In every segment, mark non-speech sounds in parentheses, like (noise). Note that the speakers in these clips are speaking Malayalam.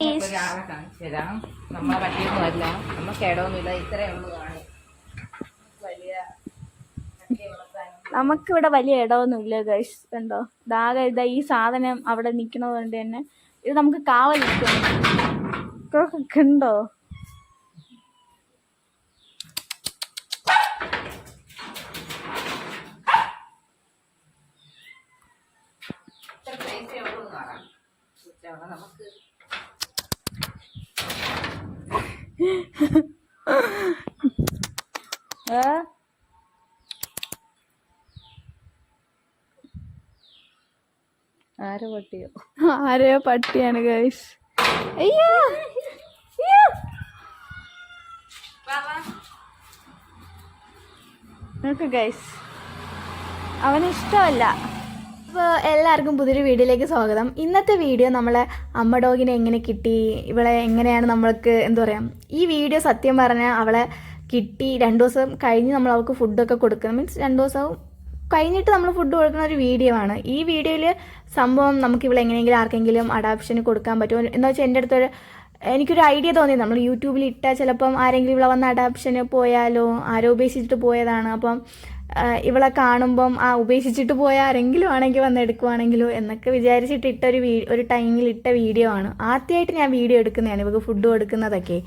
ഒരാളെ കാണിച്ചു തരാം നമ്മളെ പറ്റിയൊന്നുമല്ല നമ്മ കേടൊന്നുമില്ല ഇത്രയേ ഉള്ളൂ കാണി വലിയ നമുക്കിവിടെ വലിയ ഇടമൊന്നുമില്ല ഗൈസ് കണ്ടോ? ദാഗ ഇതാ ഈ സാധനം അവിടെ നിൽക്കുന്നത് കൊണ്ട് തന്നെ. ഇത് നമുക്ക് കാവൽ എന്ന് നമുക്ക് (laughs) ഏ? ആര് പട്ടിയോ? ആരെയോ പട്ടിയാണ് ഗൈസ് അയ്യോ. നോക്ക് ഗൈസ് അവന് ഇഷ്ടമല്ല. അപ്പോൾ എല്ലാവർക്കും പുതിയൊരു വീഡിയോയിലേക്ക് സ്വാഗതം. ഇന്നത്തെ വീഡിയോ നമ്മളെ അമ്മ ഡോഗിനെ എങ്ങനെ കിട്ടി ഇവളെ എങ്ങനെയാണ് നമ്മൾക്ക് എന്താ പറയുക ഈ വീഡിയോ സത്യം പറഞ്ഞാൽ അവളെ കിട്ടി രണ്ട് ദിവസം കഴിഞ്ഞ് നമ്മൾ അവൾക്ക് ഫുഡൊക്കെ കൊടുക്കണം മീൻസ് രണ്ട് ദിവസവും കഴിഞ്ഞിട്ട് നമ്മൾ ഫുഡ് കൊടുക്കുന്ന ഒരു വീഡിയോ ആണ്. ഈ വീഡിയോയിൽ സംഭവം നമുക്ക് ഇവിടെ എങ്ങനെയെങ്കിലും ആർക്കെങ്കിലും അഡാപ്ഷന് കൊടുക്കാൻ പറ്റുമോ? എന്ന് വെച്ചാൽ എന്റെ അടുത്തൊരു എനിക്കൊരു ഐഡിയ തോന്നി. നമ്മൾ യൂട്യൂബിൽ ഇട്ടാൽ ചിലപ്പം ആരെങ്കിലും ഇവിടെ വന്ന് അഡാപ്ഷന് പോയാലോ ആരോ പോയതാണ്. അപ്പം ഇവളെ കാണുമ്പം ആ ഉപേക്ഷിച്ചിട്ട് പോയ ആരെങ്കിലും ആണെങ്കിൽ വന്ന് എടുക്കുവാണെങ്കിലോ എന്നൊക്കെ വിചാരിച്ചിട്ട് ഇട്ട ഒരു ഒരു ടൈമിൽ ഇട്ട വീഡിയോ ആണ്. ആദ്യമായിട്ട് ഞാൻ വീഡിയോ എടുക്കുന്നതാണ്. ഇവക്ക് ഫുഡ് കൊടുക്കുന്നതൊക്കെ.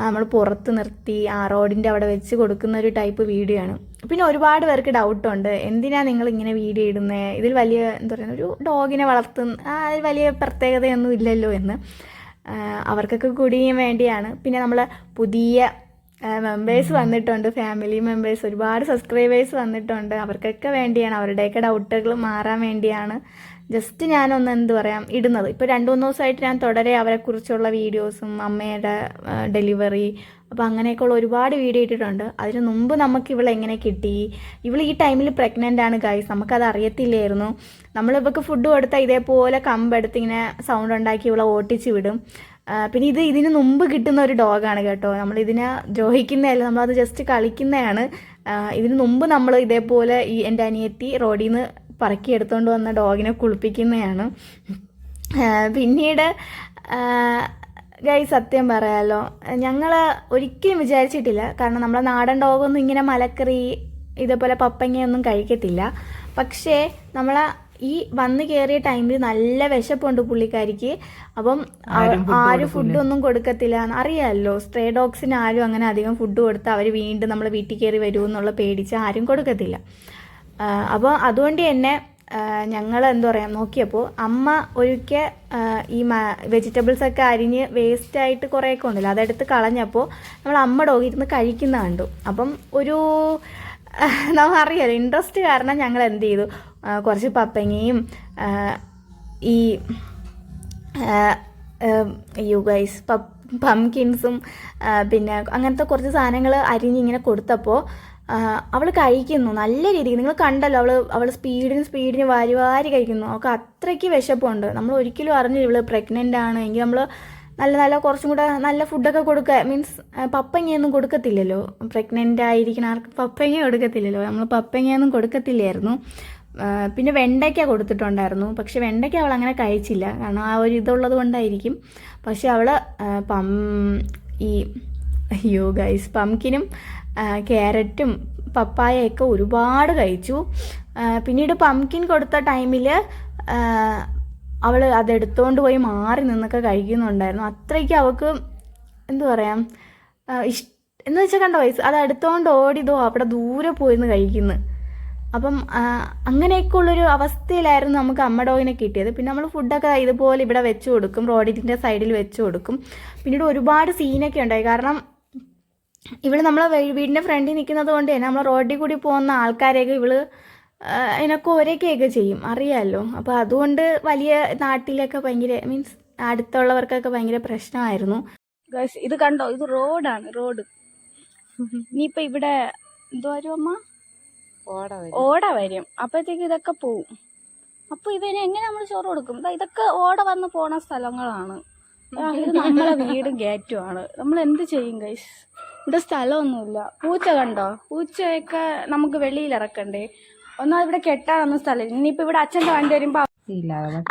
നമ്മൾ പുറത്ത് നിർത്തി ആ റോഡിന്റെ അവിടെ വെച്ച് കൊടുക്കുന്ന ഒരു ടൈപ്പ് വീഡിയോ ആണ്. പിന്നെ ഒരുപാട് പേർക്ക് ഡൗട്ടുണ്ട് എന്തിനാണ് നിങ്ങൾ ഇങ്ങനെ വീഡിയോ ഇടുന്നത് ഇതിൽ വലിയ എന്താ പറയുക ഒരു ഡോഗിനെ വളർത്തുന്ന ആ വലിയ പ്രത്യേകതയൊന്നും ഇല്ലല്ലോ എന്ന് അവർക്കൊക്കെ കൂടിയും വേണ്ടിയാണ്. പിന്നെ നമ്മൾ പുതിയ മെമ്പേഴ്സ് വന്നിട്ടുണ്ട് ഫാമിലി മെമ്പേഴ്സ് ഒരുപാട് സബ്സ്ക്രൈബേഴ്സ് വന്നിട്ടുണ്ട്. അവർക്കൊക്കെ വേണ്ടിയാണ് അവരുടെയൊക്കെ ഡൗട്ടുകൾ മാറാൻ വേണ്ടിയാണ്. ജസ്റ്റ് ഞാനൊന്ന് എന്ത് പറയാം ഇടുന്നത്. ഇപ്പോൾ രണ്ട് മൂന്ന് ദിവസമായിട്ട് ഞാൻ തുടരെ അവരെക്കുറിച്ചുള്ള വീഡിയോസും അമ്മയുടെ ഡെലിവറി അപ്പോൾ അങ്ങനെയൊക്കെയുള്ള ഒരുപാട് വീഡിയോ ഇട്ടിട്ടുണ്ട്. അതിന് മുമ്പ് നമുക്ക് ഇവളെ എങ്ങനെ കിട്ടി? ഇവൾ ഈ ടൈമിൽ പ്രഗ്നന്റ് ആണ് ഗൈസ് നമുക്കത് അറിയത്തില്ലായിരുന്നു. നമ്മൾ ഇവൾക്ക് ഫുഡ് കൊടുത്താൽ ഇതേപോലെ കമ്പെടുത്ത് ഇങ്ങനെ സൗണ്ട് ഉണ്ടാക്കി ഇവളെ ഓട്ടിച്ച് വിടും. പിന്നെ ഇത് ഇതിന് മുമ്പ് കിട്ടുന്ന ഒരു ഡോഗാണ് കേട്ടോ. നമ്മൾ ഇതിനെ ദ്രോഹിക്കുന്നതല്ല നമ്മളത് ജസ്റ്റ് കളിക്കുന്നതാണ്. ഇതിന് മുമ്പ് നമ്മൾ ഇതേപോലെ ഈ എന്റെ അനിയത്തി റോഡിൽ നിന്ന് പറക്കി എടുത്തുകൊണ്ട് വന്ന ഡോഗിനെ കുളിപ്പിക്കുന്നതാണ്. പിന്നീട് ഗൈ സത്യം പറയാലോ ഞങ്ങൾ ഒരിക്കലും വിചാരിച്ചിട്ടില്ല. കാരണം നമ്മളെ നാടൻ ഡോഗൊന്നും ഇങ്ങനെ മലക്കറി ഇതേപോലെ പപ്പങ്ങയൊന്നും കഴിക്കത്തില്ല. പക്ഷേ നമ്മളെ ഈ വന്ന് കയറിയ ടൈമിൽ നല്ല വിശപ്പുണ്ട് പുള്ളിക്കാരിക്ക്. അപ്പം ആരും ഫുഡൊന്നും കൊടുക്കത്തില്ല. അറിയാമല്ലോ സ്ട്രേ ഡോഗ്സിന് ആരും അങ്ങനെ അധികം ഫുഡ് കൊടുത്ത് അവർ വീണ്ടും നമ്മൾ വീട്ടിൽ കയറി വരൂ എന്നുള്ള പേടിച്ച് ആരും കൊടുക്കത്തില്ല. അപ്പോൾ അതുകൊണ്ട് തന്നെ ഞങ്ങൾ എന്താ പറയുക നോക്കിയപ്പോൾ അമ്മ ഒരിക്കൽ ഈ വെജിറ്റബിൾസ് ഒക്കെ അരിഞ്ഞ് വേസ്റ്റായിട്ട് കുറേയൊക്കെ ഉണ്ടല്ലോ അതെടുത്ത് കളഞ്ഞപ്പോൾ നമ്മൾ അമ്മ ഡോഗ് ഇരുന്ന് കഴിക്കുന്ന കണ്ടു. അപ്പം ഒരു നമ്മൾ അറിയാലോ ഇൻട്രസ്റ്റ് കാരണം ഞങ്ങൾ എന്ത് ചെയ്തു? കുറച്ച് പപ്പങ്ങയും ഈ യു ഗൈസ് പംകിൻസും പിന്നെ അങ്ങനത്തെ കുറച്ച് സാധനങ്ങൾ അരിഞ്ഞിങ്ങനെ കൊടുത്തപ്പോൾ അവൾ കഴിക്കുന്നു. നല്ല രീതിക്ക് നിങ്ങൾ കണ്ടല്ലോ അവൾ അവൾ സ്പീഡിന് സ്പീഡിന് വാരി വാരി കഴിക്കുന്നു. അവൾക്ക് അത്രയ്ക്ക് വിശപ്പുണ്ട്. നമ്മൾ ഒരിക്കലും അറിഞ്ഞില്ല ഇവൾ പ്രഗ്നന്റ് ആണ്. എങ്കിൽ നമ്മൾ നല്ല നല്ല കുറച്ചും കൂടെ നല്ല ഫുഡൊക്കെ കൊടുക്കുക മീൻസ് പപ്പങ്ങയൊന്നും കൊടുക്കത്തില്ലല്ലോ. പ്രഗ്നന്റ് ആയിരിക്കുന്ന ആർക്ക് പപ്പങ്ങ കൊടുക്കത്തില്ലല്ലോ. നമ്മൾ പപ്പങ്ങയൊന്നും കൊടുക്കത്തില്ലായിരുന്നു. പിന്നെ വെണ്ടയ്ക്ക കൊടുത്തിട്ടുണ്ടായിരുന്നു. പക്ഷെ വെണ്ടയ്ക്ക അവൾ അങ്ങനെ കഴിച്ചില്ല. കാരണം ആ ഒരു ഇതുള്ളത് കൊണ്ടായിരിക്കും. പക്ഷെ അവൾ പം ഈ അയ്യോ ഗൈസ് പംകിനും ക്യാരറ്റും പപ്പായയൊക്കെ ഒരുപാട് കഴിച്ചു. പിന്നീട് പംകിൻ കൊടുത്ത ടൈമിൽ അവൾ അതെടുത്തോണ്ട് പോയി മാറി നിന്നൊക്കെ കഴിക്കുന്നുണ്ടായിരുന്നു. അത്രയ്ക്ക് അവൾക്ക് എന്തു പറയാം ഇഷ്ട എന്ന് വെച്ചാൽ കണ്ടോ വയസ്സ് അത് എടുത്തോണ്ട് ഓടിതോ അവിടെ ദൂരെ പോയിരുന്ന് കഴിക്കുന്നു. അപ്പം അങ്ങനെയൊക്കെ ഉള്ളൊരു അവസ്ഥയിലായിരുന്നു നമുക്ക് അമ്മ ഡോഗിനെ കിട്ടിയത്. പിന്നെ നമ്മൾ ഫുഡൊക്കെ ഇതുപോലെ ഇവിടെ വെച്ച് കൊടുക്കും റോഡിന്റെ സൈഡിൽ വെച്ച് കൊടുക്കും. പിന്നീട് ഒരുപാട് സീനൊക്കെ ഉണ്ടായി. കാരണം ഇവൾ നമ്മളെ വീടിന്റെ വീടിന്റെ ഫ്രണ്ടിൽ നിൽക്കുന്നത് കൊണ്ട് തന്നെ നമ്മൾ റോഡിൽ കൂടി പോകുന്ന ആൾക്കാരെയൊക്കെ ഇവൾ അതിനൊക്കെ ഒരേക്കെയൊക്കെ ചെയ്യും. അറിയാമല്ലോ അപ്പോൾ അതുകൊണ്ട് വലിയ നാട്ടിലൊക്കെ ഭയങ്കര മീൻസ് അടുത്തുള്ളവർക്കൊക്കെ ഭയങ്കര പ്രശ്നമായിരുന്നു. ഇത് കണ്ടോ? ഇത് റോഡാണ് റോഡ്. നീ ഇനിയിപ്പോൾ ഇവിടെ എന്തോ അമ്മ? ഓട വരും. ഓട വരും. അപ്പോഴത്തേക്ക് ഇതൊക്കെ പോവും. അപ്പൊ ഇവന് എങ്ങനെ നമ്മൾ ചോറ് കൊടുക്കും? ദാ ഇതൊക്കെ ഓട വന്ന് പോണ സ്ഥലങ്ങളാണ്. ഇത് നമ്മളെ വീടും ഗേറ്റും ആണ്. നമ്മൾ എന്ത് ചെയ്യും ഗൈസ് ഇവിടെ സ്ഥലമൊന്നുമില്ല. പൂച്ച കണ്ടോ? പൂച്ചയൊക്കെ നമുക്ക് വെളിയിൽ ഇറക്കണ്ടേ? ഒന്നാ ഇവിടെ കെട്ടാനൊന്നും സ്ഥലമില്ല. ഇനിയിപ്പോ ഇവിടെ അച്ഛന്റെ വണ്ടി വരുമ്പോ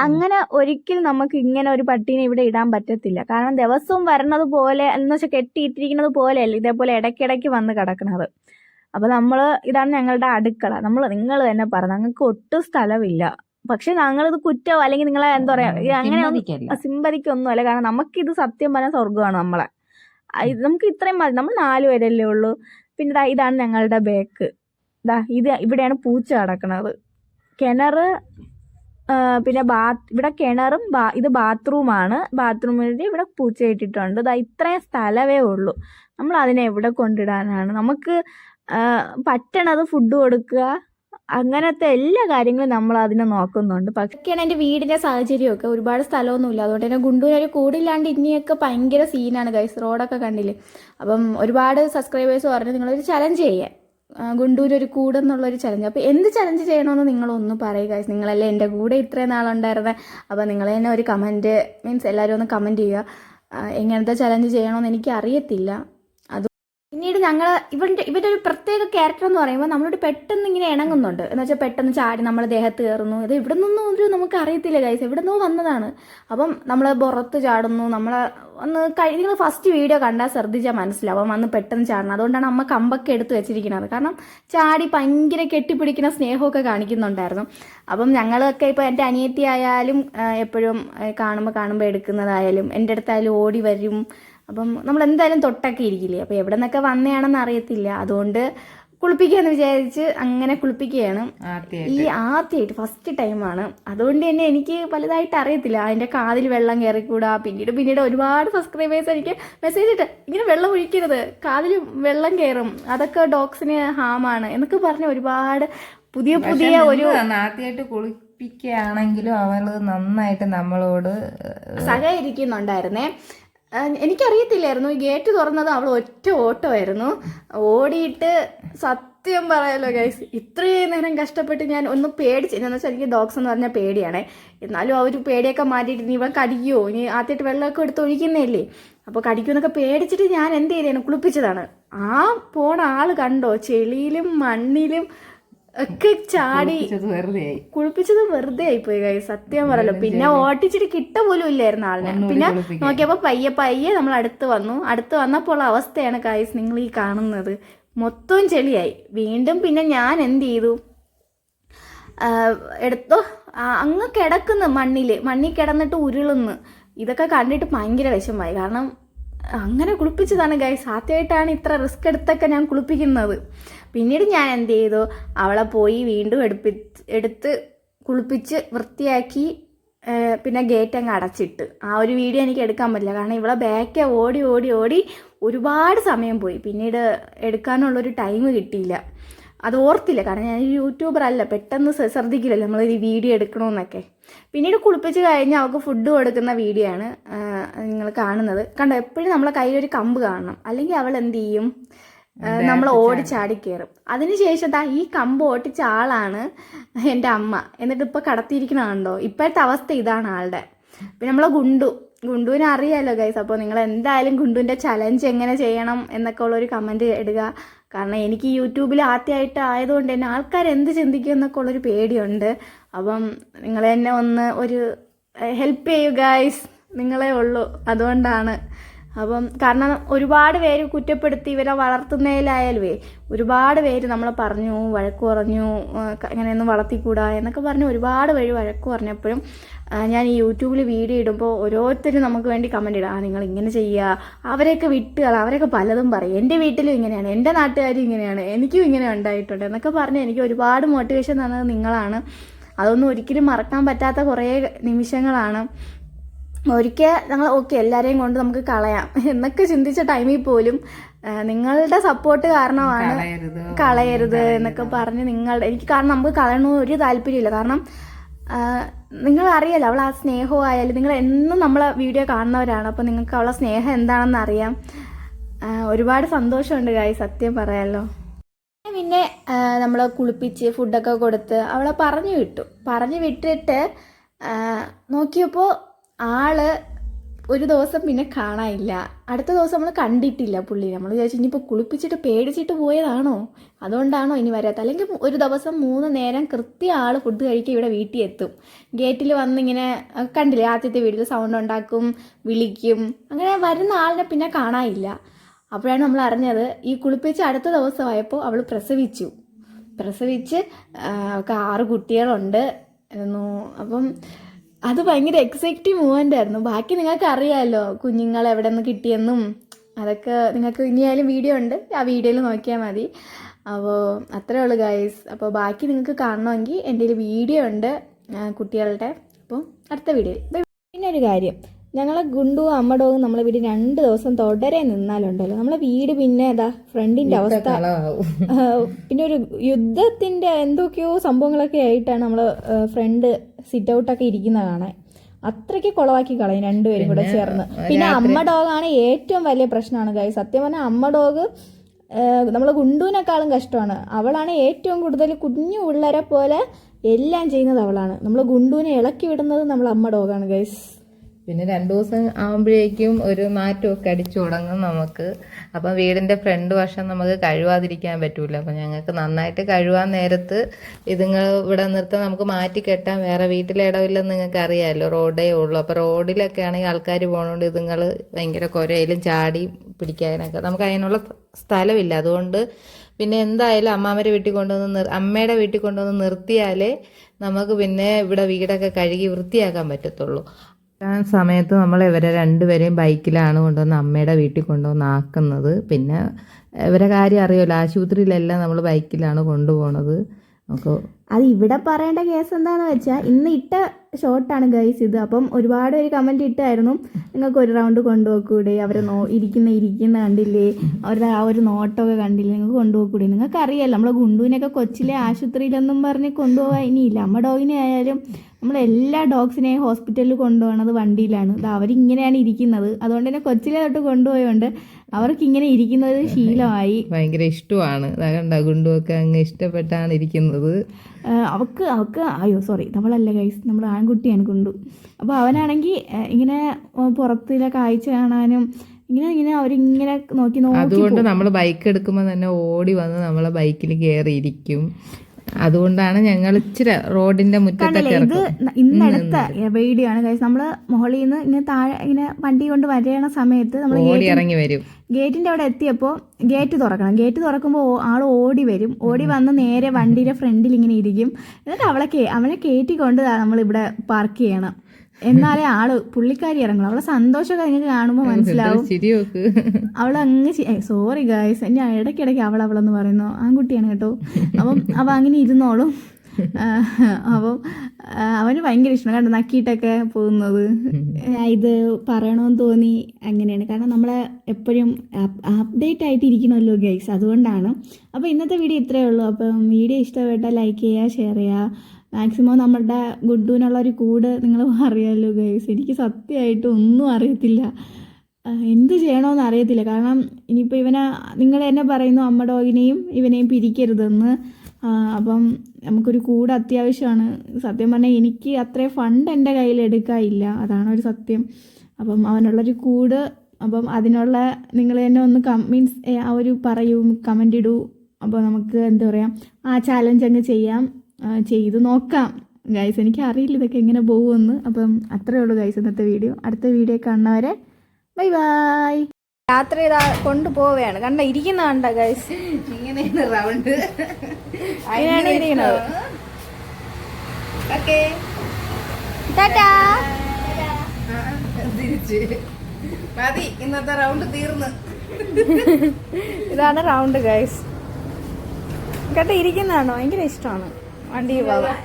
അങ്ങനെ ഒരിക്കലും നമുക്ക് ഇങ്ങനെ ഒരു പട്ടീനെ ഇവിടെ ഇടാൻ പറ്റത്തില്ല. കാരണം ദിവസവും വരണത് പോലെ എന്ന് വെച്ചാൽ കെട്ടിയിട്ടിരിക്കുന്നത് പോലെയല്ല. ഇതേപോലെ ഇടയ്ക്കിടയ്ക്ക് വന്ന് കിടക്കുന്നത് അപ്പൊ നമ്മൾ ഇതാണ് ഞങ്ങളുടെ അടുക്കള. നമ്മൾ നിങ്ങൾ തന്നെ പറ ഞങ്ങൾക്ക് ഒട്ടും സ്ഥലമില്ല. പക്ഷെ ഞങ്ങളിത് കുറ്റോ അല്ലെങ്കിൽ നിങ്ങളെ എന്താ പറയാ അങ്ങനെ. സിമ്പതിക്കൊന്നും അല്ല കാരണം നമുക്കിത് സത്യം പറഞ്ഞ സ്വർഗമാണ് നമ്മളെ. നമുക്ക് ഇത്രയും മതി. നമ്മൾ നാല് പേരല്ലേ ഉള്ളൂ. പിന്നെ ഇതാണ് ഞങ്ങളുടെ ബേക്ക്. ദാ ഇത് ഇവിടെയാണ് പൂച്ച കിടക്കുന്നത് കിണർ പിന്നെ ബാത്ത് ഇവിടെ കിണറും ബാ ഇത് ബാത്റൂമാണ്. ബാത്റൂമിൽ ഇവിടെ പൂച്ച ഇട്ടിട്ടുണ്ട്. ദാ ഇത്രയും സ്ഥലമേ ഉള്ളൂ. നമ്മൾ അതിനെ എവിടെ കൊണ്ടിടാനാണ്? നമുക്ക് പറ്റണത് ഫുഡ് കൊടുക്കുക. അങ്ങനത്തെ എല്ലാ കാര്യങ്ങളും നമ്മൾ അതിനെ നോക്കുന്നുണ്ട്. പക്ഷേയാണ് എന്റെ വീടിന്റെ സാഹചര്യമൊക്കെ. ഒരുപാട് സ്ഥലമൊന്നുമില്ല. അതുകൊണ്ട് തന്നെ ഗുണ്ടൂരൊരു കൂടില്ലാണ്ട് ഇനിയൊക്കെ ഭയങ്കര സീനാണ് ഗൈസ് റോഡൊക്കെ കണ്ടില്ലേ? അപ്പം ഒരുപാട് സബ്സ്ക്രൈബേഴ്സ് പറഞ്ഞു നിങ്ങളൊരു ചലഞ്ച് ചെയ്യാൻ ഗുണ്ടൂർ ഒരു കൂടെന്നുള്ളൊരു ചലഞ്ച് അപ്പോൾ എന്ത് ചലഞ്ച് ചെയ്യണമെന്ന് നിങ്ങളൊന്ന് പറയുക ഗൈസ് നിങ്ങളല്ലേ എന്റെ കൂടെ ഇത്രയും നാളുണ്ടായിരുന്നത് അപ്പോൾ നിങ്ങൾ തന്നെ ഒരു കമന്റ് മീൻസ് എല്ലാവരും ഒന്ന് കമന്റ് ചെയ്യുക. എങ്ങനത്തെ ചലഞ്ച് ചെയ്യണമെന്ന് എനിക്ക് അറിയത്തില്ല പിന്നീട് ഞങ്ങൾ ഇവരുടെ ഇവരുടെ ഒരു പ്രത്യേക ക്യാരക്ടർ എന്ന് പറയുമ്പോൾ നമ്മളോട് പെട്ടെന്ന് ഇങ്ങനെ ഇണങ്ങുന്നുണ്ട്. എന്ന് വെച്ചാൽ പെട്ടെന്ന് ചാടി നമ്മൾ ദേഹത്ത് കയറുന്നു ഇത് ഇവിടെ നിന്നും ഒരു നമുക്ക് അറിയത്തില്ല ഗൈസ് ഇവിടെ നിന്നോ വന്നതാണ്. അപ്പം നമ്മൾ പുറത്ത് ചാടുന്നു. നമ്മൾ ഒന്ന് കഴി നിങ്ങൾ ഫസ്റ്റ് വീഡിയോ കണ്ടാൽ ശ്രദ്ധിച്ചാൽ മനസ്സിലാവും. വന്ന് പെട്ടെന്ന് ചാടണം. അതുകൊണ്ടാണ് അമ്മ കമ്പൊക്കെ എടുത്ത് വെച്ചിരിക്കുന്നത്. കാരണം ചാടി ഭയങ്കര കെട്ടിപ്പിടിക്കുന്ന സ്നേഹമൊക്കെ കാണിക്കുന്നുണ്ടായിരുന്നു. അപ്പം ഞങ്ങളൊക്കെ ഇപ്പോൾ എന്റെ അനിയത്തി ആയാലും എപ്പോഴും കാണുമ്പോൾ കാണുമ്പോൾ എടുക്കുന്നതായാലും എന്റെ അടുത്തായാലും ഓടി വരും. അപ്പം നമ്മൾ എന്തായാലും തൊട്ടൊക്കെ ഇരിക്കില്ലേ? അപ്പോൾ എവിടെ നിന്നൊക്കെ വന്നതാണെന്ന് അറിയത്തില്ല. അതുകൊണ്ട് കുളിപ്പിക്കാന്ന് വിചാരിച്ച് അങ്ങനെ കുളിപ്പിക്കുകയാണ്. ഈ ആദ്യമായിട്ട് ഫസ്റ്റ് ടൈമാണ് അതുകൊണ്ട് തന്നെ എനിക്ക് വലുതായിട്ട് അറിയത്തില്ല. അതിന്റെ കാതിൽ വെള്ളം കയറിക്കൂടാ. പിന്നീട് പിന്നീട് ഒരുപാട് സബ്സ്ക്രൈബേഴ്സ് എനിക്ക് മെസ്സേജ് ഇട്ട് ഇങ്ങനെ വെള്ളം ഒഴിക്കരുത്. കാതിൽ വെള്ളം കയറും. അതൊക്കെ ഡോഗ്സിന് ഹാമാണ് എന്നൊക്കെ പറഞ്ഞ ഒരുപാട് പുതിയ പുതിയ ഒരു ആദ്യമായിട്ട് കുളിപ്പിക്കുകയാണെങ്കിലും അവൾ നന്നായിട്ട് നമ്മളോട് സഹകരിക്കുന്നുണ്ടായിരുന്നേ. എനിക്കറിയത്തില്ലായിരുന്നു. ഈ ഗേറ്റ് തുറന്നത് അവൾ ഒറ്റ ഓട്ടമായിരുന്നു ഓടിയിട്ട് സത്യം പറയാലോ ഗൈസ് ഇത്രയും നേരം കഷ്ടപ്പെട്ട് ഞാൻ ഒന്ന് പേടിച്ച് എന്ന് വെച്ചാൽ എനിക്ക് ഡോഗ്സ് എന്ന് പറഞ്ഞാൽ പേടിയാണേ. എന്നാലും ഒരു പേടിയൊക്കെ മാറ്റിയിട്ട് ഇനി ഇവൻ കടിക്കുമോ ഇനി ആദ്യമായിട്ട് വെള്ളമൊക്കെ എടുത്ത് ഒഴിക്കുന്നതല്ലേ? അപ്പോൾ കടിക്കുമെന്നൊക്കെ പേടിച്ചിട്ട് ഞാൻ എന്ത് ചെയ്തേനെ? കുളിപ്പിച്ചതാണ്. ആ പോണ ആൾ കണ്ടോ? ചെളിയിലും മണ്ണിലും ഒക്കെ ചാടി കുളിപ്പിച്ചത് വെറുതെ ആയിപ്പോയി കൈ സത്യം പറയല്ലോ പിന്നെ ഓട്ടിച്ചിട്ട് കിട്ട പോലും ഇല്ലായിരുന്നു ആളിനെ. പിന്നെ. നോക്കിയപ്പോ പയ്യെ പയ്യെ നമ്മൾ അടുത്ത് വന്നു. അടുത്ത് വന്നപ്പോൾ ഉള്ള അവസ്ഥയാണ് കായസ് നിങ്ങൾ ഈ കാണുന്നത്. മൊത്തം ചെളിയായി. വീണ്ടും പിന്നെ ഞാൻ എന്ത് ചെയ്തു? എടുത്തോ. അങ്ങ് കിടക്കുന്നു മണ്ണിൽ മണ്ണിൽ കിടന്നിട്ട് ഉരുളുന്ന്. ഇതൊക്കെ കണ്ടിട്ട് ഭയങ്കര വിഷമമായി. കാരണം അങ്ങനെ കുളിപ്പിച്ചതാണ് ഗൈസ് ആദ്യമായിട്ടാണ് ഇത്ര റിസ്ക് എടുത്തൊക്കെ ഞാൻ കുളിപ്പിക്കുന്നത്. പിന്നീട് ഞാൻ എന്ത് ചെയ്തു? അവളെ പോയി വീണ്ടും എടുപ്പി എടുത്ത് കുളിപ്പിച്ച് വൃത്തിയാക്കി പിന്നെ ഗേറ്റ് അങ്ങ് അടച്ചിട്ട്. ആ ഒരു വീഡിയോ എനിക്ക് എടുക്കാൻ പറ്റില്ല. കാരണം ഇവളെ ബാക്ക് ഓടി ഓടി ഓടി ഒരുപാട് സമയം പോയി. പിന്നീട് എടുക്കാനുള്ളൊരു ടൈം കിട്ടിയില്ല. അത് ഓർത്തില്ല. കാരണം ഞാൻ യൂട്യൂബർ അല്ല. പെട്ടെന്ന് ശ്ര- ശ്രദ്ധിക്കില്ലല്ലോ നമ്മൾ ഈ വീഡിയോ എടുക്കണമെന്നൊക്കെ പിന്നീട് കുളിപ്പിച്ച് കഴിഞ്ഞ് അവൾക്ക് ഫുഡ് കൊടുക്കുന്ന വീഡിയോ ആണ് നിങ്ങൾ കാണുന്നത്. കണ്ടോ? എപ്പോഴും നമ്മളെ കയ്യിലൊരു കമ്പ് കാണണം. അല്ലെങ്കിൽ അവൾ എന്ത് ചെയ്യും? നമ്മൾ ഓടിച്ചാടി കയറും അതിനുശേഷം ദാ ഈ കമ്പ് ഓട്ടിച്ച ആളാണ് എന്റെ അമ്മ. എന്നിട്ട് ഇപ്പൊ കടത്തിയിരിക്കണുണ്ടോ ഇപ്പോഴത്തെ അവസ്ഥ ഇതാണ് ആളുടെ. പിന്നെ നമ്മളെ ഗുണ്ടു. ഗുണ്ടുവിനെ അറിയാലോ ഗൈസ് അപ്പോൾ നിങ്ങൾ എന്തായാലും ഗുണ്ടുവിന്റെ ചലഞ്ച് എങ്ങനെ ചെയ്യണം എന്നൊക്കെ ഉള്ളൊരു കമന്റ് ഇടുക. കാരണം എനിക്ക് യൂട്യൂബിൽ ആദ്യമായിട്ട് ആയതുകൊണ്ട് തന്നെ ആൾക്കാർ എന്ത് ചിന്തിക്കും എന്നൊക്കെ ഉള്ളൊരു പേടിയുണ്ട്. അപ്പം നിങ്ങൾ എന്നെ ഒന്ന് ഒരു ഹെൽപ്പ് ചെയ്യൂ ഗൈസ് നിങ്ങളെ ഉള്ളൂ. അതുകൊണ്ടാണ് അപ്പം കാരണം ഒരുപാട് പേര് കുറ്റപ്പെടുത്തി ഇവരെ വളർത്തുന്നതിലായാലുവേ ഒരുപാട് പേര് നമ്മളെ പറഞ്ഞു വഴക്ക് പറഞ്ഞു ഇങ്ങനെയൊന്നും വളർത്തിക്കൂടാ എന്നൊക്കെ പറഞ്ഞ് ഒരുപാട് പേര് വഴക്ക് പറഞ്ഞപ്പോഴും ഞാൻ ഈ യൂട്യൂബിൽ വീഡിയോ ഇടുമ്പോൾ ഓരോരുത്തരും നമുക്ക് വേണ്ടി കമന്റ് ഇടാം. ആ നിങ്ങൾ ഇങ്ങനെ ചെയ്യുക. അവരെയൊക്കെ വിട്ടുകള അവരൊക്കെ പലതും പറയും. എന്റെ വീട്ടിലും ഇങ്ങനെയാണ് എന്റെ നാട്ടുകാരും ഇങ്ങനെയാണ് എനിക്കും ഇങ്ങനെ ഉണ്ടായിട്ടുണ്ട് എന്നൊക്കെ പറഞ്ഞ് എനിക്ക് ഒരുപാട് മോട്ടിവേഷൻ തന്നത് നിങ്ങളാണ്. അതൊന്നും ഒരിക്കലും മറക്കാൻ പറ്റാത്ത കുറേ നിമിഷങ്ങളാണ്. ഒരിക്കൽ ഞങ്ങൾ ഓക്കെ എല്ലാവരെയും കൊണ്ട് നമുക്ക് കളയാം. എന്നൊക്കെ ചിന്തിച്ച ടൈമിൽ പോലും നിങ്ങളുടെ സപ്പോർട്ട് കാരണമാണ് കളയരുത്. എന്നൊക്കെ പറഞ്ഞ് നിങ്ങളുടെ എനിക്ക് കാരണം നമുക്ക് കളയണമെന്ന് ഒരു താല്പര്യമില്ല കാരണം നിങ്ങൾ അറിയാലോ അവൾ ആ സ്നേഹവും ആയാലും നിങ്ങൾ എന്നും നമ്മളെ വീഡിയോ കാണുന്നവരാണ്. അപ്പോൾ നിങ്ങൾക്ക് അവളെ സ്നേഹം എന്താണെന്ന് അറിയാം. ഒരുപാട് സന്തോഷമുണ്ട് കായ് സത്യം പറയാലോ. പിന്നെ നമ്മൾ കുളിപ്പിച്ച് ഫുഡൊക്കെ കൊടുത്ത് അവളെ പറഞ്ഞു വിട്ടു. പറഞ്ഞു വിട്ടിട്ട് നോക്കിയപ്പോൾ ആൾ ഒരു ദിവസം പിന്നെ കാണാനില്ല. അടുത്ത ദിവസം നമ്മൾ കണ്ടിട്ടില്ല പുള്ളി. നമ്മൾ വിചാരിച്ചു ഇനിയിപ്പോൾ കുളിപ്പിച്ചിട്ട് പേടിച്ചിട്ട് പോയതാണോ? അതുകൊണ്ടാണോ ഇനി വരാത്ത? അല്ലെങ്കിൽ ഒരു ദിവസം മൂന്ന് നേരം കൃത്യ ആൾ ഫുഡ് കഴിക്കുക ഇവിടെ വീട്ടിൽ എത്തും. ഗേറ്റിൽ വന്നിങ്ങനെ കണ്ടില്ലേ? ആദ്യത്തെ വീട്ടിൽ സൗണ്ട് ഉണ്ടാക്കും വിളിക്കും. അങ്ങനെ വരുന്ന ആളിനെ പിന്നെ കാണാനില്ല. അപ്പോഴാണ് നമ്മൾ അറിഞ്ഞത് ഈ കുളിപ്പിച്ച് അടുത്ത ദിവസമായപ്പോൾ അവൾ പ്രസവിച്ചു. പ്രസവിച്ച് അവൾക്ക് ആറ് കുട്ടികളുണ്ട്. അപ്പം അത് ഭയങ്കര എക്സൈറ്റിംഗ് മൂവ്മെന്റ് ആയിരുന്നു. ബാക്കി നിങ്ങൾക്ക് അറിയാമല്ലോ കുഞ്ഞുങ്ങൾ എവിടെ നിന്ന് കിട്ടിയെന്നും അതൊക്കെ നിങ്ങൾക്ക് ഇനിയായാലും വീഡിയോ ഉണ്ട്. ആ വീഡിയോയിൽ നോക്കിയാൽ മതി. അപ്പോൾ അത്രേ ഉള്ളൂ ഗൈസ് അപ്പോൾ ബാക്കി നിങ്ങൾക്ക് കാണണമെങ്കിൽ എന്റെ ഒരു വീഡിയോ ഉണ്ട് കുട്ടികളുടെ. അപ്പോൾ അടുത്ത വീഡിയോയിൽ പിന്നെ ഒരു കാര്യം. ഞങ്ങളെ ഗുണ്ടുവും ഡോഗ് നമ്മളെ വീട് രണ്ട് ദിവസം തുടരെ നിന്നാലുണ്ടല്ലോ. നമ്മളെ വീട് പിന്നെ ഏതാ ഫ്രണ്ടിന്റെ അവസ്ഥ. പിന്നെ ഒരു യുദ്ധത്തിന്റെ എന്തൊക്കെയോ സംഭവങ്ങളൊക്കെ ആയിട്ടാണ് നമ്മൾ ഫ്രണ്ട് സിറ്റ് ഔട്ടൊക്കെ ഇരിക്കുന്ന കാണാൻ. അത്രയ്ക്ക് കുളവാക്കി കളയും രണ്ടുപേരും കൂടെ ചേർന്ന്. പിന്നെ അമ്മ ഡോഗാണ് ഏറ്റവും വലിയ പ്രശ്നമാണ് കാര്യം സത്യം പറഞ്ഞാൽ അമ്മ ഡോഗ് നമ്മളെ ഗുണ്ടുവിനേക്കാളും കഷ്ടമാണ്. അവളാണ് ഏറ്റവും കൂടുതൽ കുഞ്ഞു പിള്ളേരെ പോലെ എല്ലാം ചെയ്യുന്നത് അവളാണ്. നമ്മൾ ഗുണ്ടുവിനെ ഇളക്കി വിടുന്നത് നമ്മൾ അമ്മ ഡോഗാണ് ഗൈസ് പിന്നെ രണ്ടു ദിവസം ആകുമ്പോഴേക്കും ഒരു നാറ്റമൊക്കെ അടിച്ചു തുടങ്ങും നമുക്ക്. അപ്പം വീടിന്റെ ഫ്രണ്ട് വശം നമുക്ക് കഴുവാതിരിക്കാൻ പറ്റില്ല അപ്പം ഞങ്ങൾക്ക് നന്നായിട്ട് കഴുകാൻ നേരത്ത് ഇതുങ്ങൾ ഇവിടെ നിർത്താൻ നമുക്ക് മാറ്റി കെട്ടാൻ വേറെ വീട്ടിലെ ഇടവില്ലെന്ന് നിങ്ങൾക്ക് അറിയാമല്ലോ റോഡേ ഉള്ളൂ. അപ്പോൾ റോഡിലൊക്കെ ആണെങ്കിൽ ആൾക്കാർ പോകണോണ്ട് ഇതുങ്ങൾ ഭയങ്കര കുരയിലും ചാടി പിടിക്കാനൊക്കെ നമുക്ക് അതിനുള്ള സ്ഥലമില്ല. അതുകൊണ്ട് പിന്നെ എന്തായാലും അമ്മാമ്മയുടെ വീട്ടിൽ കൊണ്ടുവന്ന് നിർ അമ്മയുടെ വീട്ടിൽ കൊണ്ടുവന്ന് നിർത്തിയാലേ നമുക്ക് പിന്നെ ഇവിടെ വീടൊക്കെ കഴുകി വൃത്തിയാക്കാൻ പറ്റത്തുള്ളൂ. ആ സമയത്ത് നമ്മൾ ഇവരെ രണ്ടുപേരെയും ബൈക്കിലാണ് കൊണ്ടുവന്ന് അമ്മയുടെ വീട്ടിൽ കൊണ്ടുവന്ന് ആക്കുന്നത്. പിന്നെ ഇവരെ കാര്യം അറിയുമല്ലോ ആശുപത്രിയിലെല്ലാം നമ്മൾ ബൈക്കിലാണ് കൊണ്ടുപോണത്. അപ്പോൾ അത് ഇവിടെ പറയേണ്ട കേസ് എന്താന്ന് വെച്ചാൽ ഇന്ന് ഇട്ട ഷോട്ടാണ് ഗൈസ് ഇത്. അപ്പം ഒരുപാട് പേര് കമന്റ് ഇട്ടായിരുന്നു നിങ്ങൾക്ക് ഒരു റൗണ്ട് കൊണ്ടുപോക്കൂടെ? അവരെ നോ ഇരിക്കുന്ന ഇരിക്കുന്ന കണ്ടില്ലേ? അവരുടെ ആ ഒരു നോട്ടമൊക്കെ കണ്ടില്ലേ? നിങ്ങൾക്ക് കൊണ്ടുപോക്കൂടെ? നിങ്ങൾക്ക് അറിയാലോ നമ്മളെ ഗുണ്ടുവിനൊക്കെ കൊച്ചിലെ ആശുപത്രിയിലൊന്നും പറഞ്ഞ് കൊണ്ടുപോകാൻ ഇനിയില്ല. അമ്മ ഡോഗിനെ ആയാലും നമ്മൾ എല്ലാ ഡോഗ്സിനെയും ഹോസ്പിറ്റലിൽ കൊണ്ടുപോകണത് വണ്ടിയിലാണ്. ഇത് അവരിങ്ങനെയാണ് ഇരിക്കുന്നത്. അതുകൊണ്ട് തന്നെ കൊച്ചിലെ തൊട്ട് കൊണ്ടുപോയതുകൊണ്ട് അവർക്ക് ഇങ്ങനെ ഇരിക്കുന്നത് (laughs) ശീലമായി. ഭയങ്കര ഇഷ്ടമാണ്. ഗുണ്ടുവൊക്കെ അങ്ങ് ഇഷ്ടപ്പെട്ടാണ് ഇരിക്കുന്നത്. അവക്ക് അവക്ക് അയ്യോ സോറി നമ്മളല്ല ഗൈസ് നമ്മൾ ആൺകുട്ടിയാണ് കൊണ്ടു അപ്പോൾ അവനാണെങ്കിൽ ഇങ്ങനെ പുറത്തിലെ കാഴ്ച കാണാനും ഇങ്ങനെ ഇങ്ങനെ അവരിങ്ങനെ നോക്കി നോക്കി അതുകൊണ്ട് നമ്മൾ ബൈക്ക് എടുക്കുമ്പോൾ തന്നെ ഓടി വന്ന് നമ്മളെ ബൈക്കിൽ കയറിയിരിക്കും അതുകൊണ്ടാണ് ഞങ്ങൾ ഇച്ചിരി റോഡിന്റെ മുറ്റത്തൊക്കെ ഇത് വേടിയാണ് നമ്മൾ ഇന്നെടുത്ത മുകളിൽ നിന്ന് ഇങ്ങനെ താഴെ ഇങ്ങനെ വണ്ടി കൊണ്ട് വരയണ സമയത്ത് നമ്മൾ ഓടി ഇറങ്ങി വരും. ഗേറ്റിന്റെ അവിടെ എത്തിയപ്പോൾ ഗേറ്റ് തുറക്കണം. ഗേറ്റ് തുറക്കുമ്പോൾ ആൾ ഓടി വരും. ഓടി വന്ന് നേരെ വണ്ടിയുടെ ഫ്രണ്ടിൽ ഇങ്ങനെ ഇരിക്കും. എന്നിട്ട് അവളെ അവനെ കയറ്റിക്കൊണ്ട് നമ്മൾ ഇവിടെ പാർക്ക് ചെയ്യണം. എന്നാലേ ആൾ പുള്ളിക്കാരി ഇറങ്ങുള്ളൂ. അവളെ സന്തോഷമൊക്കെ നിങ്ങൾക്ക് കാണുമ്പോൾ മനസ്സിലാവും. അവൾ അങ്ങ് സോറി ഗായ്സ് ഞാൻ ഇടയ്ക്കിടയ്ക്ക് അവൾ അവളെന്ന് പറയുന്നു. ആൺകുട്ടിയാണ് കേട്ടോ. അപ്പം അവ അങ്ങനെ ഇരുന്നോളും. അപ്പം അവന് ഭയങ്കര ഇഷ്ടമാണ് കാരണം നക്കിയിട്ടൊക്കെ പോകുന്നത്. ഇത് പറയണമെന്ന് തോന്നി. അങ്ങനെയാണ്. കാരണം നമ്മൾ എപ്പോഴും അപ്ഡേറ്റ് ആയിട്ട് ഇരിക്കണമല്ലോ ഗൈസ് അതുകൊണ്ടാണ്. അപ്പോൾ ഇന്നത്തെ വീഡിയോ ഇത്രയേ ഉള്ളൂ. അപ്പം വീഡിയോ ഇഷ്ടപ്പെട്ടാൽ ലൈക്ക് ചെയ്യുക ഷെയർ ചെയ്യുക. മാക്സിമം നമ്മുടെ ഗുഡുവിനുള്ള ഒരു കൂട് നിങ്ങൾ അറിയാമല്ലോ ഗൈസ് എനിക്ക് സത്യമായിട്ട് ഒന്നും അറിയത്തില്ല. എന്ത് ചെയ്യണമെന്ന് അറിയത്തില്ല. കാരണം ഇനിയിപ്പോൾ ഇവനെ നിങ്ങൾ തന്നെ പറയുന്നു അമ്മ ഡോഗിനെയും ഇവനെയും പിരിക്കരുതെന്ന്. അപ്പം നമുക്കൊരു കൂട് അത്യാവശ്യമാണ്. സത്യം പറഞ്ഞാൽ എനിക്ക് അത്രയും ഫണ്ട് എന്റെ കയ്യിൽ എടുക്കാനില്ല അതാണ് ഒരു സത്യം. അപ്പം അവനുള്ളൊരു കൂട് അപ്പം അതിനുള്ള നിങ്ങൾ തന്നെ ഒന്ന് മീൻസ് ആ ഒരു പറയൂ കമന്റ് ഇടൂ. അപ്പോൾ നമുക്ക് എന്താ പറയുക ആ ചാലഞ്ച് അങ്ങ് ചെയ്യാം. ചെയ്ത് നോക്കാം. ഗൈസ് എനിക്ക് അറിയില്ല ഇതൊക്കെ എങ്ങനെ പോകുമെന്ന്. അപ്പം അത്രയേ ഉള്ളൂ ഗൈസ് ഇന്നത്തെ വീഡിയോ അടുത്ത വീഡിയോ കാണുന്നവരെ ബൈ ബൈ യാത്ര ഇതാ കൊണ്ടുപോവുകയാണ്. കണ്ട ഇരിക്കുന്ന കണ്ട ഗൈസ് ഇങ്ങനെയാണ് റൗണ്ട് അങ്ങനെയാണ് ഇരിക്കുന്നത്. ഓക്കേ ടാറ്റാ (laughs) തിരിച്ച്. മതി ഇന്നത്തെ റൗണ്ട് തീർന്ന്. (laughs) ഇതാണ് റൗണ്ട് ഗൈസ് കേട്ടോ ഇരിക്കുന്നതാണോ? ഭയങ്കര ഇഷ്ടമാണ്. വണ്ടി പോകാൻ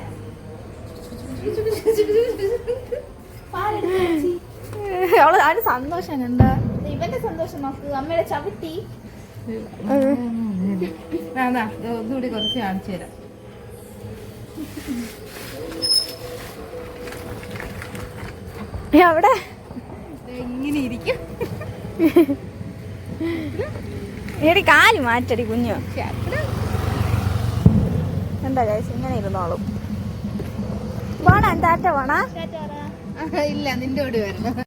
അവൾ അതിന് സന്തോഷം കണ്ട ഇവന്റെ സന്തോഷം നോക്ക്. അമ്മയുടെ ചവിട്ടി. ഒന്നുകൂടി കുറച്ച് കാണിച്ചു തരാം. അവിടെ? ഇങ്ങനെ ഇരിക്കും. എടി കാൽ മാറ്റടി കുഞ്ഞു. എന്താ ഗൈസ് ഇങ്ങനെ ഇരുന്നോളും. വേണ ടാറ്റ വേണ? ഇല്ല നിന്റെ ഓടി വരണം